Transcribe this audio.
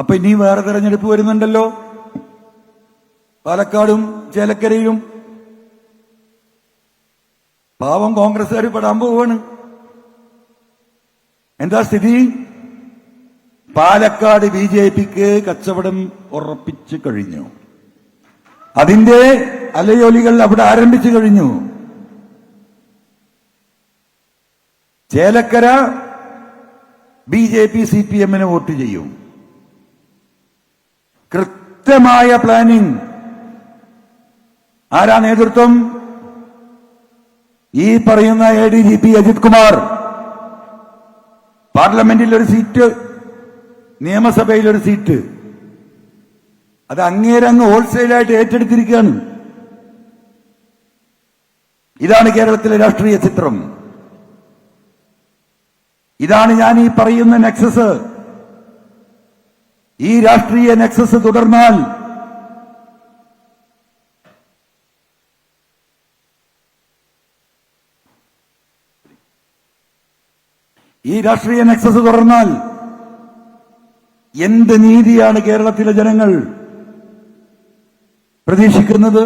അപ്പൊ ഇനി വേറെ തെരഞ്ഞെടുപ്പ് വരുന്നുണ്ടല്ലോ. പാലക്കാടും ചേലക്കരയിലും. പാവം കോൺഗ്രസ്സുകാർ പെടാൻ പോവാണ്. എന്താ സ്ഥിതി? പാലക്കാട് ബി ജെ പിക്ക് കച്ചവടം ഉറപ്പിച്ചു കഴിഞ്ഞു. അതിന്റെ അലയോലികൾ അവിടെ ആരംഭിച്ചു കഴിഞ്ഞു. Chelakkara B J P C P എമ്മിന് വോട്ട് ചെയ്യും. കൃത്യമായ പ്ലാനിംഗ് ആരാ നേതൃത്വം? ഈ പറയുന്ന A D G P Ajith Kumar. പാർലമെന്റിൽ ഒരു സീറ്റ് നിയമസഭയിൽ ഒരു സീറ്റ്. അത് അങ്ങേരങ്ങ് ഹോൾസെയിലായിട്ട് ഏറ്റെടുത്തിരിക്കുകയാണ്. ഇതാണ് കേരളത്തിലെ രാഷ്ട്രീയ ചിത്രം. ഇതാണ് ഞാൻ ഈ പറയുന്ന നെക്സസ് ഈ രാഷ്ട്രീയ നെക്സസ് തുടർന്നാൽ ഈ രാഷ്ട്രീയ നെക്സസ് തുടർന്നാൽ എന്ത് നീതിയാണ് കേരളത്തിലെ ജനങ്ങൾ പ്രതീക്ഷിക്കുന്നത്?